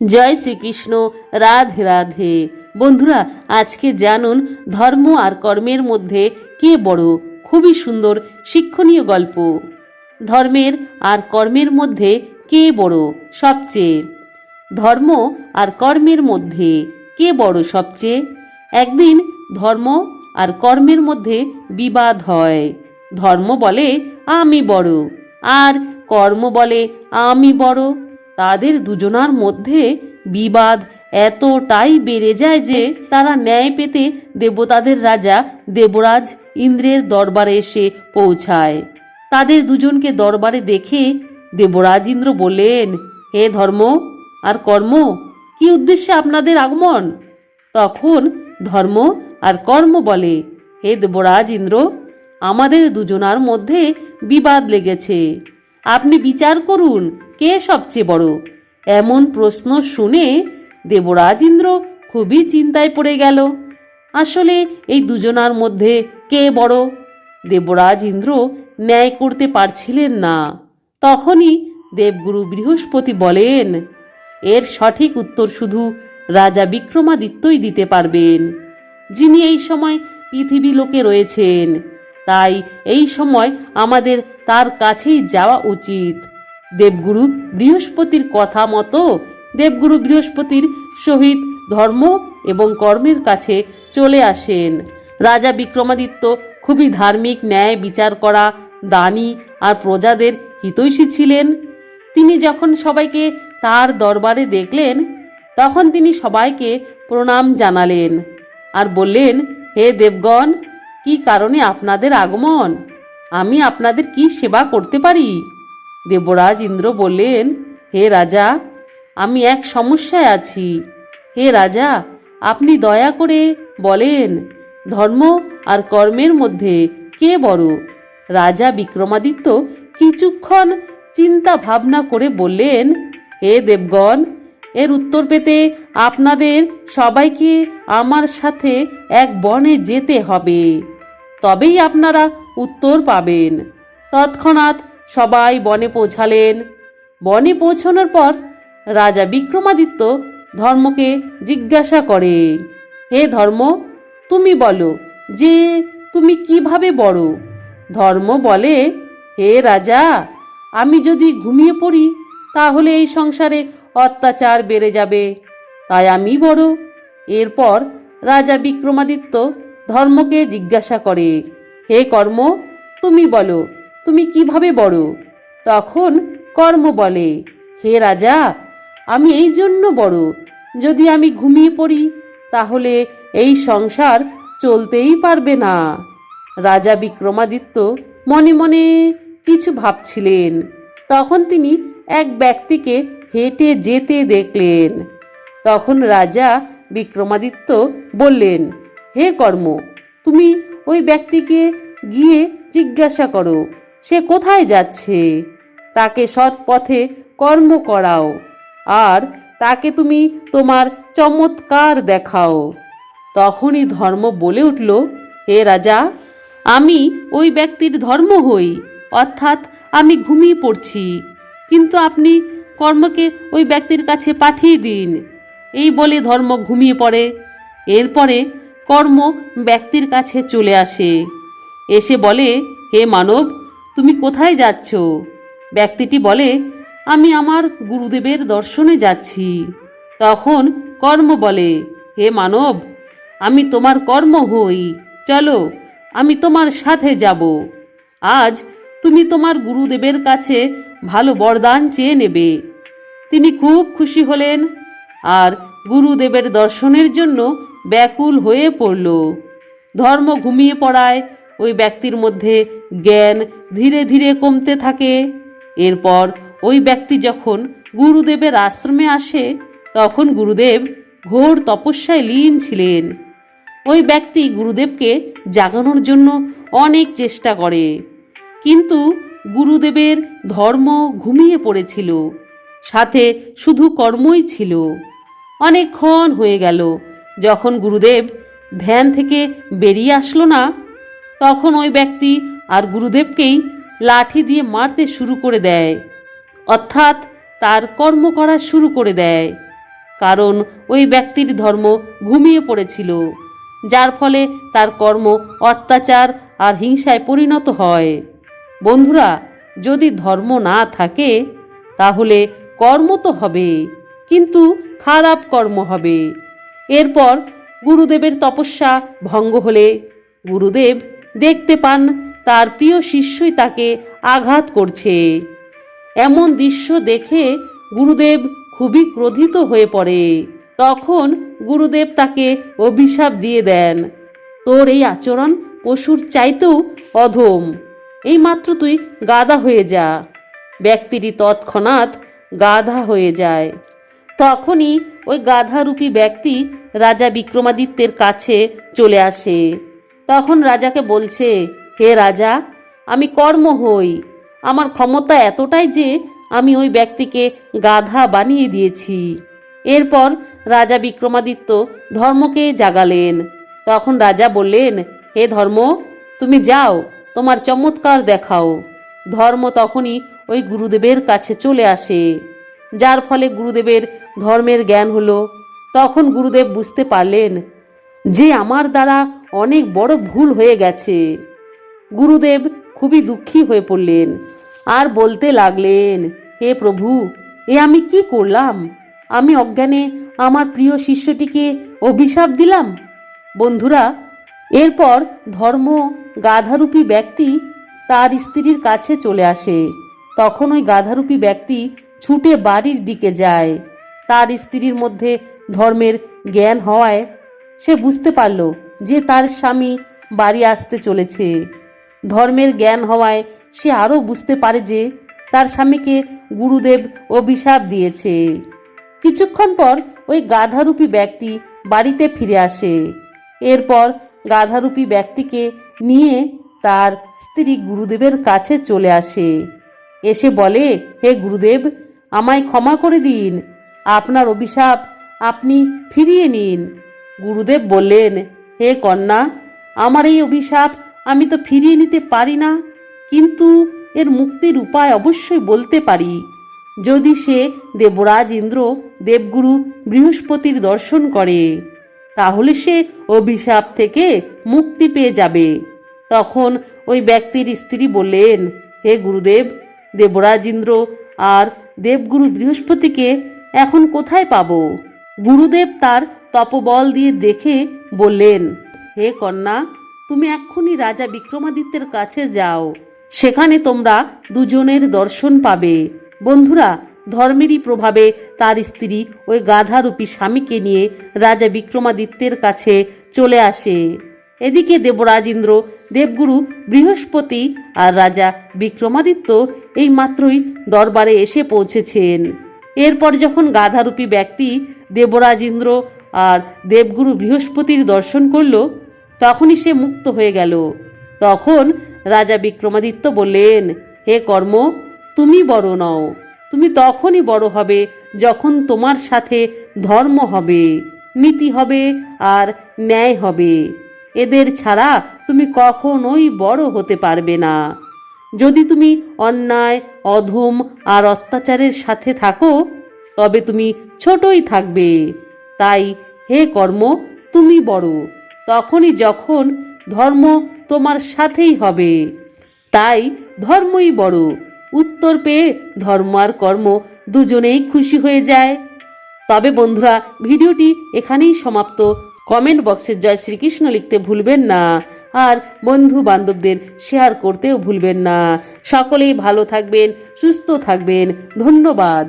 জয় শ্রীকৃষ্ণ, রাধে রাধে। বন্ধুরা, আজকে জানুন ধর্ম আর কর্মের মধ্যে কে বড়? খুবই সুন্দর, শিক্ষণীয় গল্প। ধর্মের আর কর্মের মধ্যে কে বড় সবচেয়ে? ধর্ম আর কর্মের মধ্যে কে বড় সবচেয়ে? একদিন ধর্ম আর কর্মের মধ্যে বিবাদ হয়। ধর্ম বলে আমি বড়, আর কর্ম বলে আমি বড়। তাদের দুজনার মধ্যে বিবাদ এতটাই বেড়ে যায় যে তারা ন্যায় পেতে দেবতাদের রাজা দেবরাজ ইন্দ্রের দরবারে এসে পৌঁছায়। তাদের দুজনকে দরবারে দেখে দেবরাজ ইন্দ্র বললেন, হে ধর্ম, আর কর্ম, কি উদ্দেশ্যে আপনাদের আগমন? তখন ধর্ম আর কর্ম বলে, হে দেবরাজ ইন্দ্র, আমাদের দুজনার মধ্যে বিবাদ লেগেছে। আপনি বিচার করুন কে সবচেয়ে বড়। এমন প্রশ্ন শুনে দেবরাজ ইন্দ্র খুবই চিন্তায় পড়ে গেল। আসলে এই দুজনার মধ্যে কে বড়? দেবরাজ ইন্দ্র ন্যায় করতে পারছিলেন না। তখনই দেবগুরু বৃহস্পতি বলেন, এর সঠিক উত্তর শুধু রাজা বিক্রমাদিত্যই দিতে পারবেন। যিনি এই সময় পৃথিবী লোকে রয়েছেন, তাই এই সময় আমাদের তার কাছেই যাওয়া উচিত। দেবগুরু বৃহস্পতির কথা মতো দেবগুরু বৃহস্পতির সহিত ধর্ম এবং কর্মের কাছে চলে আসেন। রাজা বিক্রমাদিত্য খুবই ধার্মিক, ন্যায় বিচার করা, দানী আর প্রজাদের হিতৈষী ছিলেন। তিনি যখন সবাইকে তার দরবারে দেখলেন, তখন তিনি সবাইকে প্রণাম জানালেন আর বললেন, হে দেবগণ, কি কারণে আপনাদের আগমন? আমি আপনাদের কি সেবা করতে পারি? দেবরাজ ইন্দ্র বললেন, হে রাজা, আমি এক সমস্যায় আছি। হে রাজা, আপনি দয়া করে বলেন, ধর্ম আর কর্মের মধ্যে কে বড়? রাজা বিক্রমাদিত্য কিছুক্ষণ চিন্তা ভাবনা করে বললেন, হে দেবগণ, এর উত্তর পেতে আপনাদের সবাইকে আমার সাথে এক বনে যেতে হবে। তবেই আপনারা উত্তর পাবেন। তৎক্ষণাৎ সবাই বনে পৌঁছালেন। বনে পৌঁছানোর পর রাজা বিক্রমাদিত্য ধর্মকে জিজ্ঞাসা করে, হে ধর্ম, তুমি বলো যে তুমি কীভাবে বড়? ধর্ম বলে, হে রাজা, আমি যদি ঘুমিয়ে পড়ি, তাহলে এই সংসারে অত্যাচার বেড়ে যাবে। তাই আমি বড়। এরপর রাজা বিক্রমাদিত্য ধর্মকে জিজ্ঞাসা করে হে কর্ম, তুমি বলো, তুমি কীভাবে বড়? তখন কর্ম বলে, হে রাজা, আমি এই জন্য বড়, যদি আমি ঘুমিয়ে পড়ি, তাহলে এই সংসার চলতেই পারবে না। রাজা বিক্রমাদিত্য মনে মনে কিছু ভাবছিলেন। তখন তিনি এক ব্যক্তিকে হেঁটে যেতে দেখলেন। তখন রাজা বিক্রমাদিত্য বললেন, হে কর্ম, তুমি ওই ব্যক্তিকে গিয়ে জিজ্ঞাসা করো, সে কোথায় যাচ্ছে? তাকে সৎ পথে কর্ম করাও, আর তাকে তুমি তোমার চমৎকার দেখাও। তখনই ধর্ম বলে উঠল, হে রাজা, আমি ওই ব্যক্তির ধর্ম হই, অর্থাৎ আমি ঘুমিয়ে পড়ছি। কিন্তু আপনি কর্মকে ওই ব্যক্তির কাছে পাঠিয়ে দিন। এই বলে ধর্ম ঘুমিয়ে পড়ে। এরপরে কর্ম ব্যক্তির কাছে চলে আসে। এসে বলে, হে মানব, তুমি কোথায় যাচ্ছ? ব্যক্তিটি বলে, আমি আমার গুরুদেবের দর্শনে যাচ্ছি। তখন কর্ম বলে, হে মানব, আমি তোমার কর্ম হই। চলো, আমি তোমার সাথে যাব। আজ তুমি তোমার গুরুদেবের কাছে ভালো বরদান চেয়ে নেবে। তিনি খুব খুশি হলেন। আর গুরুদেবের দর্শনের জন্য ব্যাকুল হয়ে পড়ল। ধর্ম ঘুমিয়ে পড়ায় ওই ব্যক্তির মধ্যে জ্ঞান ধীরে ধীরে কমতে থাকে। এরপর ওই ব্যক্তি যখন গুরুদেবের আশ্রমে আসে, তখন গুরুদেব ঘোর তপস্যায় লীন ছিলেন। ওই ব্যক্তি গুরুদেবকে জাগানোর জন্য অনেক চেষ্টা করে। কিন্তু গুরুদেবের ধর্ম ঘুমিয়ে পড়েছিল। সাথে শুধু কর্মই ছিল। অনেকক্ষণ হয়ে গেল। যখন গুরুদেব ধ্যান থেকে বেরিয়ে আসলো না, তখন ওই ব্যক্তি আর গুরুদেবকেই লাঠি দিয়ে মারতে শুরু করে দেয়। অর্থাৎ তার কর্ম করা শুরু করে দেয়। কারণ ওই ব্যক্তির ধর্ম ঘুমিয়ে পড়েছিল, যার ফলে তার কর্ম অত্যাচার আর হিংসায় পরিণত হয়। বন্ধুরা, যদি ধর্ম না থাকে, তাহলে কর্ম তো হবে, কিন্তু খারাপ কর্ম হবে। এরপর গুরুদেবের তপস্যা ভঙ্গ হলে গুরুদেব দেখতে পান তার প্রিয় শিষ্যই তাকে আঘাত করছে। এমন দৃশ্য দেখে গুরুদেব খুবই ক্রোধিত হয়ে পড়ে। তখন গুরুদেব তাকে অভিশাপ দিয়ে দেন, তোর এই আচরণ পশুর চাইতেও অধম। এইমাত্র তুই গাধা হয়ে যা ব্যক্তিটি তৎক্ষণাৎ গাধা হয়ে যায়। তখনই ওই গাধারূপী ব্যক্তি রাজা বিক্রমাদিত্যের কাছে চলে আসে। তখন রাজাকে বলছে, হে রাজা, আমি কর্ম হই। আমার ক্ষমতা এতটাই যে আমি ওই ব্যক্তিকে গাধা বানিয়ে দিয়েছি। এরপর রাজা বিক্রমাদিত্য ধর্মকে জাগালেন। তখন রাজা বললেন, হে ধর্ম, তুমি যাও, তোমার চমৎকার দেখাও। ধর্ম তখনই ওই গুরুদেবের কাছে চলে আসে। যার ফলে গুরুদেবের ধর্মের জ্ঞান হলো তখন গুরুদেব বুঝতে পারলেন যে আমার দ্বারা অনেক বড় ভুল হয়ে গেছে। গুরুদেব খুবই দুঃখী হয়ে পড়লেন। আর বলতে লাগলেন, হে প্রভু, এ আমি কি করলাম? আমি অজ্ঞানে আমার প্রিয় শিষ্যটিকে অভিশাপ দিলাম? বন্ধুরা, এরপর ধর্ম গাধারূপী ব্যক্তি তার স্ত্রীর কাছে চলে আসে। তখন ওই গাধারূপী ব্যক্তি ছুটে বাড়ির দিকে যায়। তার স্ত্রীর মধ্যে ধর্মের জ্ঞান হওয়ায় সে বুঝতে পারল যে তার স্বামী বাড়ি আসতে চলেছে। ধর্মের জ্ঞান হওয়ায় সে আরও বুঝতে পারে যে তার স্বামীকে গুরুদেব অভিশাপ দিয়েছে। কিছুক্ষণ পর ওই গাধারূপী ব্যক্তি বাড়িতে ফিরে আসে। এরপর গাধারূপী ব্যক্তিকে নিয়ে তার স্ত্রী গুরুদেবের কাছে চলে আসে। এসে বলে, হে গুরুদেব, আমায় ক্ষমা করে দিন। আপনার অভিশাপ আপনি ফিরিয়ে নিন। গুরুদেব বললেন, হে কন্যা, আমার এই অভিশাপ আমি তো ফিরিয়ে নিতে পারি না। কিন্তু এর মুক্তির উপায় অবশ্যই বলতে পারি। যদি সে দেবরাজ ইন্দ্র দেবগুরু বৃহস্পতির দর্শন করে, তাহলে সে অভিশাপ থেকে মুক্তি পেয়ে যাবে। তখন ওই ব্যক্তির স্ত্রী বললেন, হে গুরুদেব, দেবরাজ ইন্দ্র আর দেবগুরু বৃহস্পতিকে এখন কোথায় পাবো? গুরুদেব তার তপবল দিয়ে দেখে বললেন, হে কন্যা, তুমি এক্ষুনি রাজা বিক্রমাদিত্যের কাছে যাও। সেখানে তোমরা দুজনের দর্শন পাবে। বন্ধুরা, ধর্মেরই প্রভাবে তার স্ত্রী ওই গাধারূপী স্বামীকে নিয়ে রাজা বিক্রমাদিত্যের কাছে চলে আসে। এদিকে দেবরাজ ইন্দ্র দেবগুরু, বৃহস্পতি আর রাজা বিক্রমাদিত্য এই মাত্রই দরবারে এসে পৌঁছেছেন। এরপর যখন গাধারূপী ব্যক্তি দেবরাজ ইন্দ্র আর দেবগুরু বৃহস্পতির দর্শন করল, তখনই সে মুক্ত হয়ে গেল। তখন রাজা বিক্রমাদিত্য বললেন, হে কর্ম, তুমি বড় নও। তুমি তখনই বড় হবে যখন তোমার সাথে ধর্ম হবে, নীতি হবে আর ন্যায় হবে। এদের ছাড়া তুমি কখনোই বড় হতে পারবে না। যদি তুমি অন্যায়, অধম আর অত্যাচারের সাথে থাকো তবে তুমি ছোটই থাকবে। তাই হে কর্ম, তুমি বড়। তখনই যখন ধর্ম তোমার সাথেই হবে, তাই ধর্মই বড়। উত্তর পেয়ে ধর্ম আর কর্ম দুজনেই খুশি হয়ে যায়। তবে বন্ধুরা, ভিডিওটি এখানেই সমাপ্ত। কমেন্ট বক্সে জয় শ্রীকৃষ্ণ লিখতে ভুলবেন না আর বন্ধু বান্ধবদের শেয়ার করতেও ভুলবেন না। সকলেই ভালো থাকবেন, সুস্থ থাকবেন। ধন্যবাদ।